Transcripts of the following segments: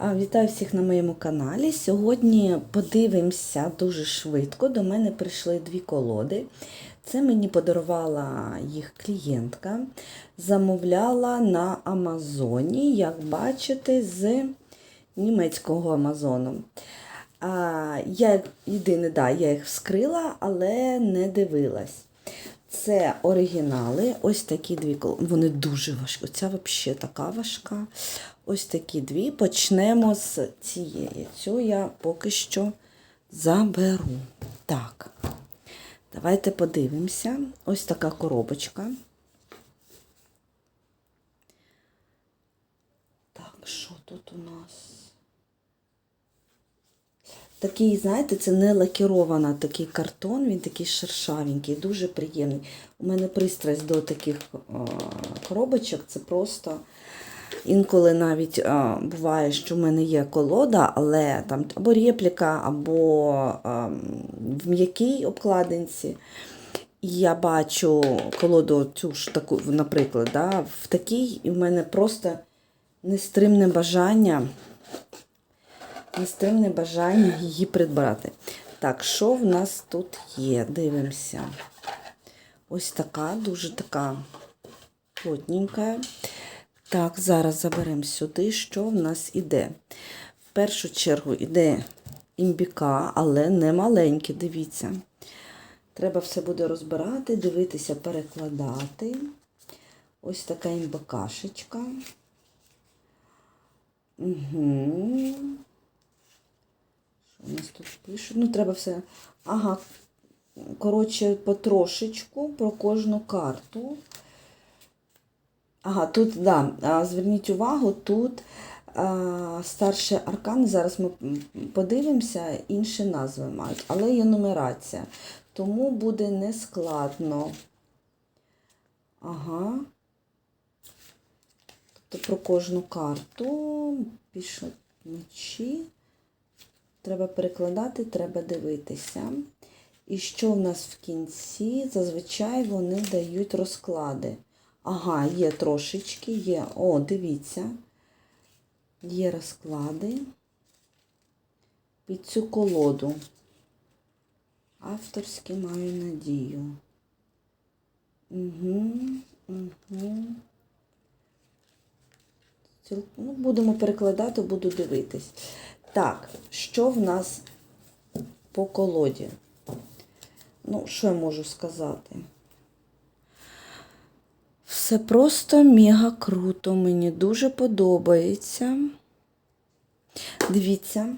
Вітаю всіх на моєму каналі. Сьогодні подивимося дуже швидко. До мене прийшли дві колоди. Це мені подарувала їх клієнтка. Замовляла на Амазоні, як бачите, з німецького Амазону. Я єдине, да, я їх вскрила, але не дивилась. Це оригінали. Ось такі дві кол- Вони дуже важкі. Оця взагалі така важка. Ось такі дві. Почнемо з цієї. Цю я поки що заберу. Так. Давайте подивимося. Ось така коробочка. Так, що тут у нас? Такий, знаєте, це не лакірована такий картон, він такий шершавенький, дуже приємний. У мене пристрасть до таких коробочок, це просто інколи навіть о, буває, що в мене є колода, але там або репліка, або о, в м'якій обкладинці. І я бачу колоду цю ж таку, наприклад, да, в такій, і в мене просто нестримне бажання нестримне бажання її придбати. Так, що в нас тут є? Дивимося. Ось така, дуже така плотненька. Так, зараз заберемо сюди, що в нас іде. В першу чергу іде імбіка, але не маленьке, дивіться. Треба все буде розбирати, дивитися, перекладати. Ось така імбакашечка. Угу. Що у нас тут пишуть? Ну, треба все. Ага. Коротше, потрошечку про кожну карту. Ага, тут, да, зверніть увагу, тут старші аркани, зараз ми подивимося, інші назви мають, але є нумерація. Тому буде нескладно. Ага. Тобто про кожну карту пішли мечі. Треба перекладати, треба дивитися. І що в нас в кінці? Зазвичай вони дають розклади. Ага, є трошечки, є. О, дивіться. Є розклади під цю колоду. Авторські маю надію. Угу, угу. Ну, будемо перекладати, буду дивитись. Так, що в нас по колоді? Ну, що я можу сказати? Все просто мега круто. Мені дуже подобається. Дивіться,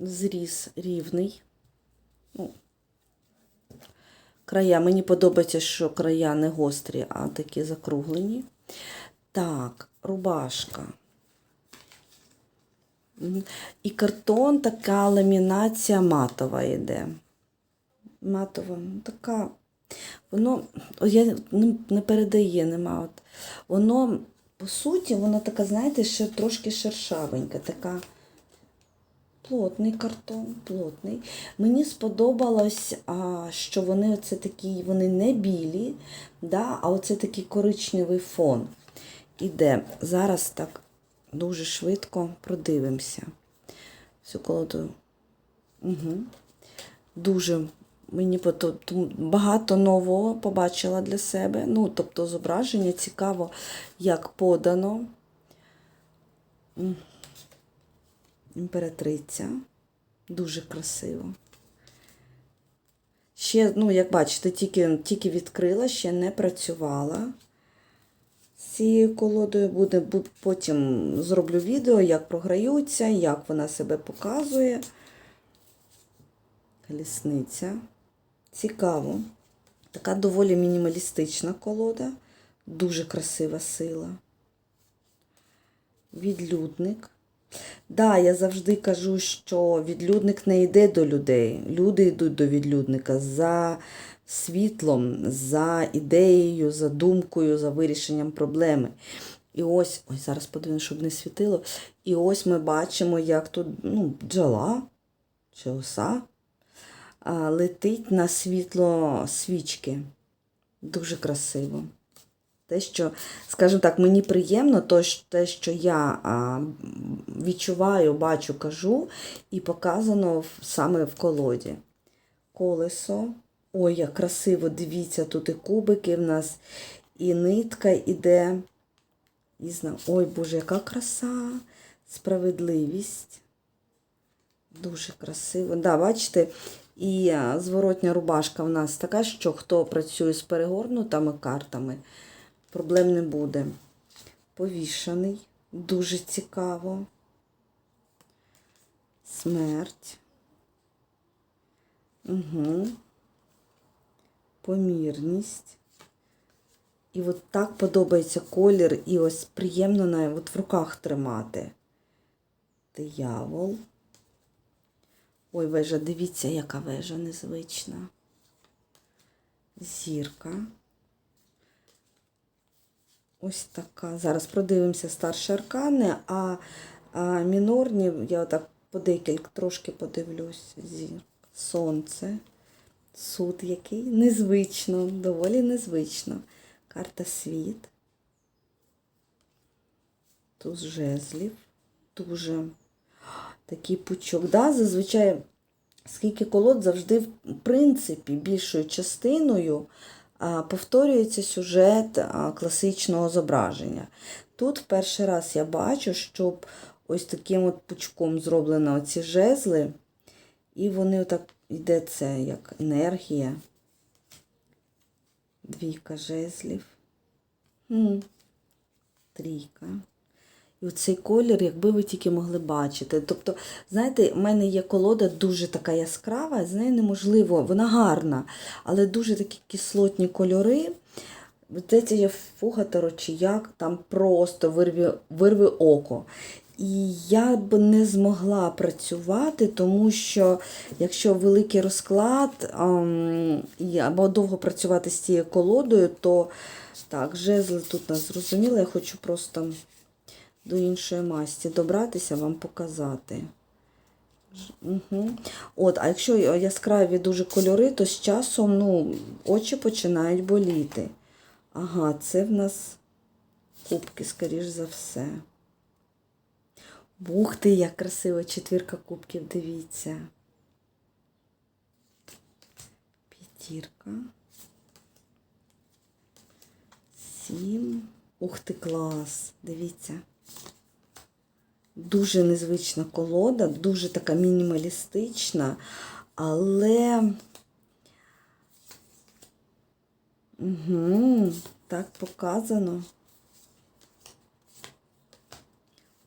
зріз рівний. Ну, края. Мені подобається, що края не гострі, а такі закруглені. Так, рубашка. І картон, така ламінація матова йде. Матова, ну така. Воно, я не, передає, нема. От. Воно, по суті, воно така, знаєте, ще трошки шершавенька, така плотний картон, плотний. Мені сподобалось, а, що вони оце такі, вони не білі, да, а оце такий коричневий фон іде. Зараз так дуже швидко продивимося. Всю колоду. Угу. Дуже мені багато нового побачила для себе. Ну, тобто зображення цікаво, як подано. Імператриця. Дуже красиво. Ще, ну, як бачите, тільки, тільки відкрила, ще не працювала з цією колодою. Буде, бу- потім зроблю відео, як програються, як вона себе показує. Колісниця. Цікаво. Така доволі мінімалістична колода. Дуже красива сила. Відлюдник. Да, я завжди кажу, що відлюдник не йде до людей. Люди йдуть до відлюдника за світлом, за ідеєю, за думкою, за вирішенням проблеми. І ось, ось зараз подивимось, щоб не світило. І ось ми бачимо, як тут ну, бджола чи оса летить на світло свічки. Дуже красиво. Те, що, скажімо так, мені приємно, то, те, що я відчуваю, бачу, кажу, і показано саме в колоді. Колесо. Ой, як красиво, дивіться, тут і кубики в нас, і нитка іде. І зна... Ой, Боже, яка краса, справедливість. Дуже красиво. Да, бачите, і зворотня рубашка в нас така, що хто працює з перегорнутими картами, проблем не буде. Повішаний, дуже цікаво. Смерть. Угу. Помірність. І от так подобається колір, і ось приємно на, от в руках тримати. Диявол. Ой, вежа, дивіться, яка вежа незвична. Зірка. Ось така. Зараз продивимося старші аркани, а, а мінорні, я отак по декілька трошки подивлюсь. Зір. Сонце. Суд який. Незвично, доволі незвично. Карта світ. Туз жезлів. Дуже такий пучок. Да? Зазвичай, скільки колод завжди, в принципі, більшою частиною повторюється сюжет класичного зображення. Тут в перший раз я бачу, щоб ось таким от пучком зроблено ці жезли, і вони отак йде це як енергія. Двійка жезлів. Трійка. І оцей колір, якби ви тільки могли бачити. Тобто, знаєте, в мене є колода дуже така яскрава, з нею неможливо, вона гарна, але дуже такі кислотні кольори. Здається, є фуга таро чи як, там просто вирві, вирви око. І я б не змогла працювати, тому що якщо великий розклад ем, або довго працювати з цією колодою, то так, жезли тут нас зрозуміло, я хочу просто до іншої масті добратися, вам показати. Угу. От, а якщо яскраві дуже кольори, то з часом ну, очі починають боліти. Ага, це в нас кубки, скоріш за все. Ух ти, як красиво, четвірка кубків, дивіться. П'ятірка. Сім. Ух ти, клас! Дивіться. Дуже незвична колода, дуже така мінімалістична, але. Угу, так показано.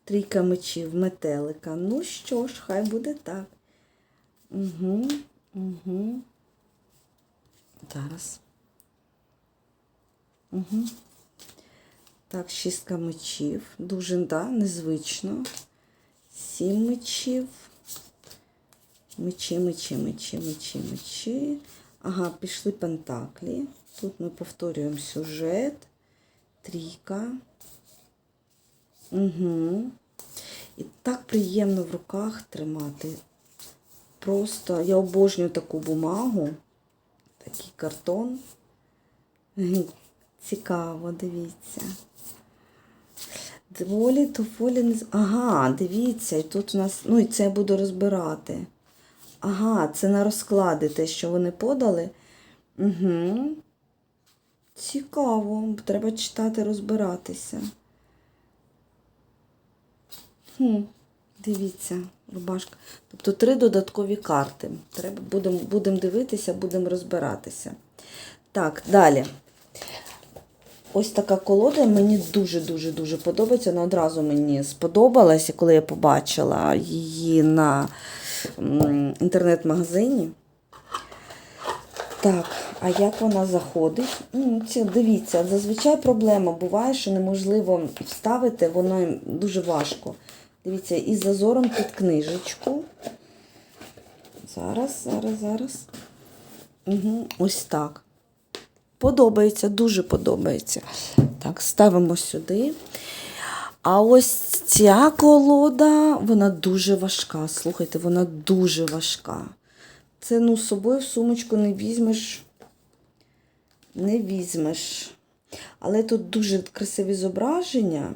Трійка мечів, метелика. Ну що ж, хай буде так. Угу, угу. Зараз. Угу. Так, шістка мечів. Дуже, да, незвично. Сім мечів. Мечі, мечі, мечі, мечі, мечі. Ага, пішли пентаклі. Тут ми повторюємо сюжет. Трійка. Угу. І так приємно в руках тримати. Просто я обожнюю таку бумагу, такий картон. Цікаво, дивіться. Доволі, доволі не... Ага, дивіться, і тут у нас. Ну, і це я буду розбирати. Ага, це на розклади те, що вони подали. Угу. Цікаво, треба читати, розбиратися. Хм, дивіться, рубашка. Тобто три додаткові карти. Будемо будем дивитися, будемо розбиратися. Так, далі. Ось така колода мені дуже-дуже-дуже подобається. Вона одразу мені сподобалася, коли я побачила її на інтернет-магазині. Так, а як вона заходить? Ну, дивіться, зазвичай проблема буває, що неможливо вставити, воно дуже важко. Дивіться, із зазором під книжечку. Зараз, зараз, зараз. Угу, ось так. Подобається, дуже подобається. Так, ставимо сюди. А ось ця колода, вона дуже важка. Слухайте, вона дуже важка. Це ну, з собою в сумочку не візьмеш. Не візьмеш. Але тут дуже красиві зображення.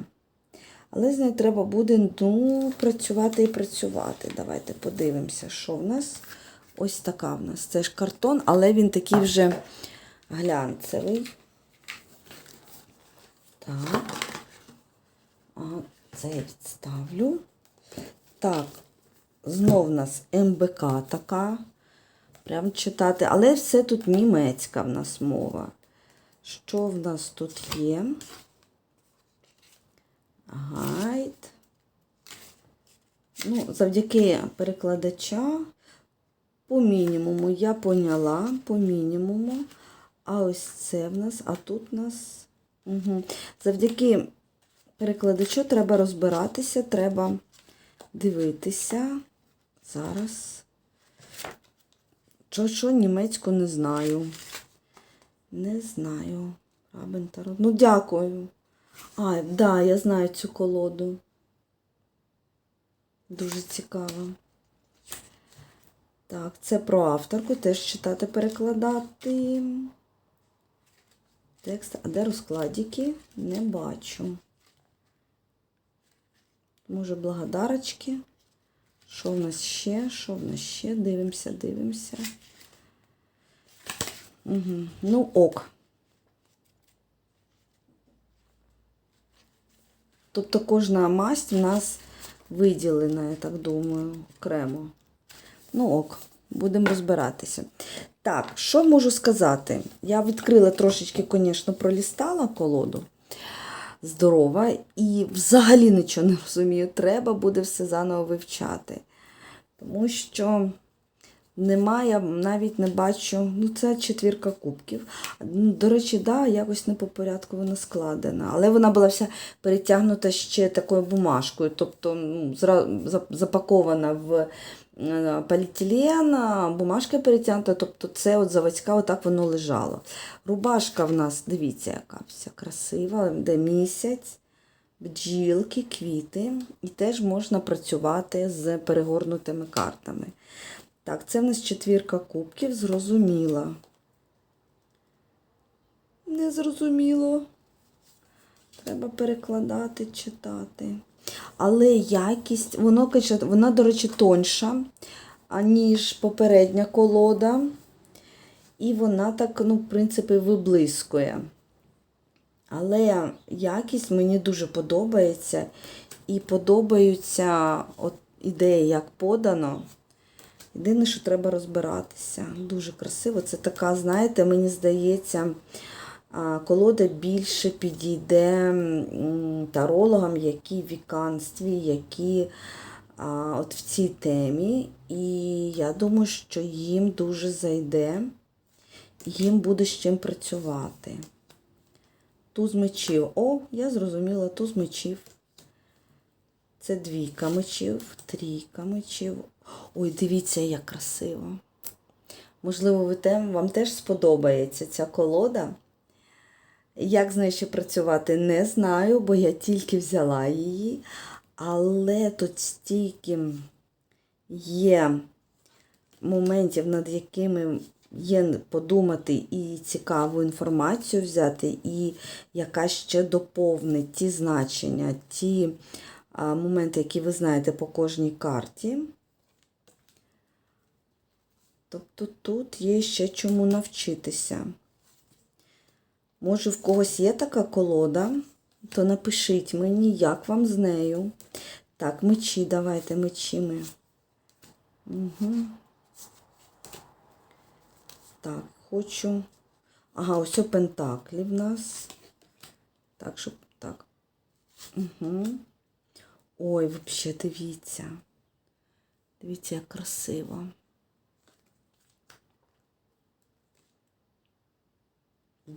Але з нею треба буде ну, працювати і працювати. Давайте подивимося, що в нас. Ось така в нас. Це ж картон, але він такий вже глянцевий. Так. Ага, це я відставлю. Так, знов у нас МБК така. Прям читати. Але все тут німецька в нас мова. Що в нас тут є? Гайд. Ну, завдяки перекладача по мінімуму я поняла, по мінімуму. А ось це в нас, а тут у нас. Угу. Завдяки перекладачу треба розбиратися, треба дивитися. Зараз. Що, що німецьку не знаю. Не знаю. Рабентаро. Ну, дякую. А, да, я знаю цю колоду. Дуже цікаво. Так, це про авторку, теж читати, перекладати. Текст, а де розкладики? Не бачу. Може, благодарочки. Що в нас ще? Що в нас ще? Дивимося, дивимося. Угу. Ну, ок. Тобто кожна масть в нас виділена, я так думаю, окремо. Ну ок, будемо розбиратися. Так, що можу сказати? Я відкрила трошечки, звісно, пролістала колоду. Здорова, і взагалі нічого не розумію. Треба буде все заново вивчати. Тому що немає, навіть не бачу. Ну, це четвірка кубків. До речі, да, якось не по порядку вона складена. Але вона була вся перетягнута ще такою бумажкою, тобто ну, запакована в поліетилен, бумажка перетягнута, тобто це от заводська, отак воно лежало. Рубашка в нас, дивіться, яка вся красива, де місяць. Бджілки, квіти, і теж можна працювати з перегорнутими картами. Так, це в нас четвірка кубків, зрозуміла. Не зрозуміло. Треба перекладати, читати. Але якість, воно, вона, до речі, тоньша, аніж попередня колода. І вона так, ну, в принципі, виблискує. Але якість мені дуже подобається. І подобаються от ідеї, як подано. Єдине, що треба розбиратися. Дуже красиво. Це така, знаєте, мені здається, колода більше підійде тарологам, які в віканстві, які от в цій темі. І я думаю, що їм дуже зайде, їм буде з чим працювати. Туз мечів. О, я зрозуміла, туз мечів. Це двійка мечів, трійка мечів. Ой, дивіться, як красиво. Можливо, ви вам теж сподобається ця колода. Як з нею ще працювати, не знаю, бо я тільки взяла її. Але тут стільки є моментів, над якими є подумати і цікаву інформацію взяти, і яка ще доповнить ті значення, ті моменти, які ви знаєте по кожній карті. Тобто тут є ще чому навчитися. Може, в когось є така колода, то напишіть мені, як вам з нею. Так, мечі, давайте мечі ми. Угу. Так, хочу. Ага, ось о пентаклі в нас. Так, щоб так. Угу. Ой, взагалі, дивіться. Дивіться, як красиво.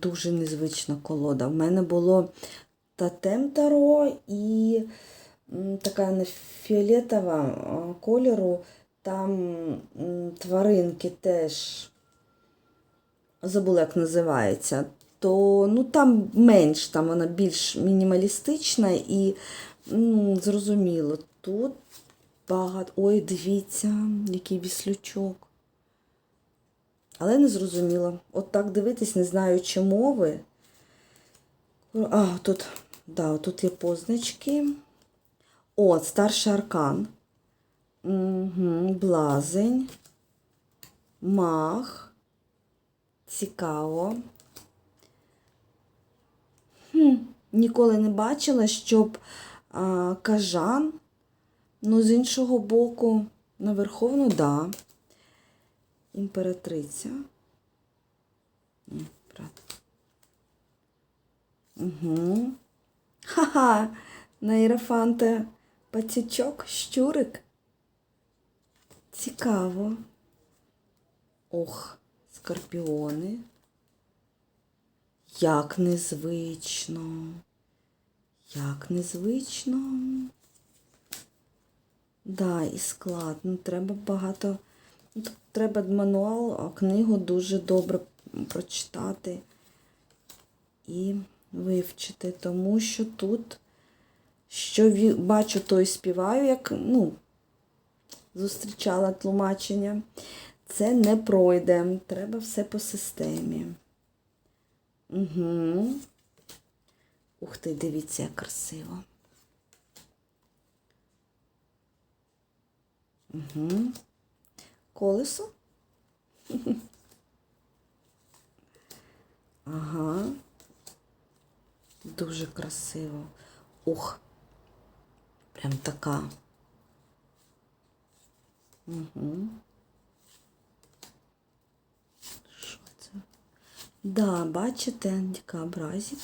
Дуже незвична колода. В мене було тотем таро і така фіолетова кольору. Там тваринки теж забула, як називається. То ну, там менш, там вона більш мінімалістична і ну, зрозуміло. Тут багато. Ой, дивіться, який віслючок. Але не зрозуміло. От так дивитись, не знаючи мови, А, тут, да, тут є позначки. О, старший аркан. Угу, блазень. Мах. Цікаво. Хм, ніколи не бачила, щоб а, кажан, ну, з іншого боку, на Верховну, да. Імператриця. Ні, правда. Угу. Ха-ха! На пацючок, щурик. Цікаво. Ох, скорпіони. Як незвично. Як незвично. Да, і склад. Ну, треба багато. Треба мануал, книгу дуже добре прочитати і вивчити, тому що тут, що бачу, то і співаю, як ну, зустрічала тлумачення. Це не пройде. Треба все по системі. Угу. Ух ти, дивіться, як красиво. Угу. Колесо. Ага. Дуже красиво. Ух. Прям така. Угу. Що це? Да, бачите, дикобразик.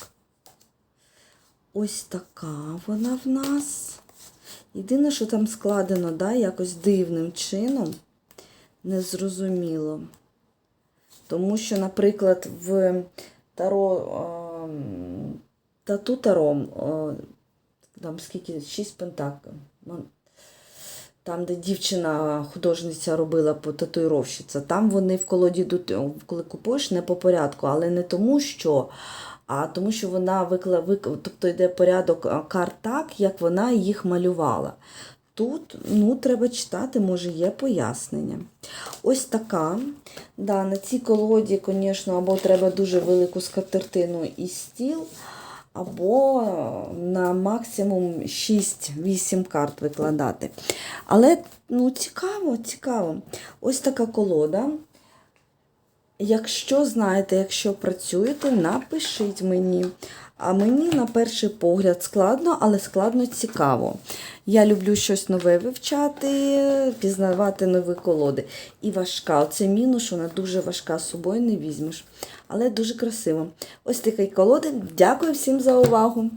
Ось така вона в нас. Єдине, що там складено, да, якось дивним чином, незрозуміло. Тому що, наприклад, в Таро, тату Таро, там скільки, шість пентаклів. Там, де дівчина художниця робила по татуїровщиця, там вони в колоді коли купуєш, не по порядку, але не тому, що, а тому, що вона викла, вик, тобто йде порядок карт так, як вона їх малювала. Тут ну, треба читати, може, є пояснення. Ось така. Да, на цій колоді, звісно, або треба дуже велику скатертину і стіл, або на максимум 6-8 карт викладати. Але ну, цікаво, цікаво. Ось така колода. Якщо знаєте, якщо працюєте, напишіть мені. А мені на перший погляд складно, але складно цікаво. Я люблю щось нове вивчати, пізнавати нові колоди. І важка. Оце мінус, вона дуже важка, з собою не візьмеш. Але дуже красиво. Ось такий колоди. Дякую всім за увагу!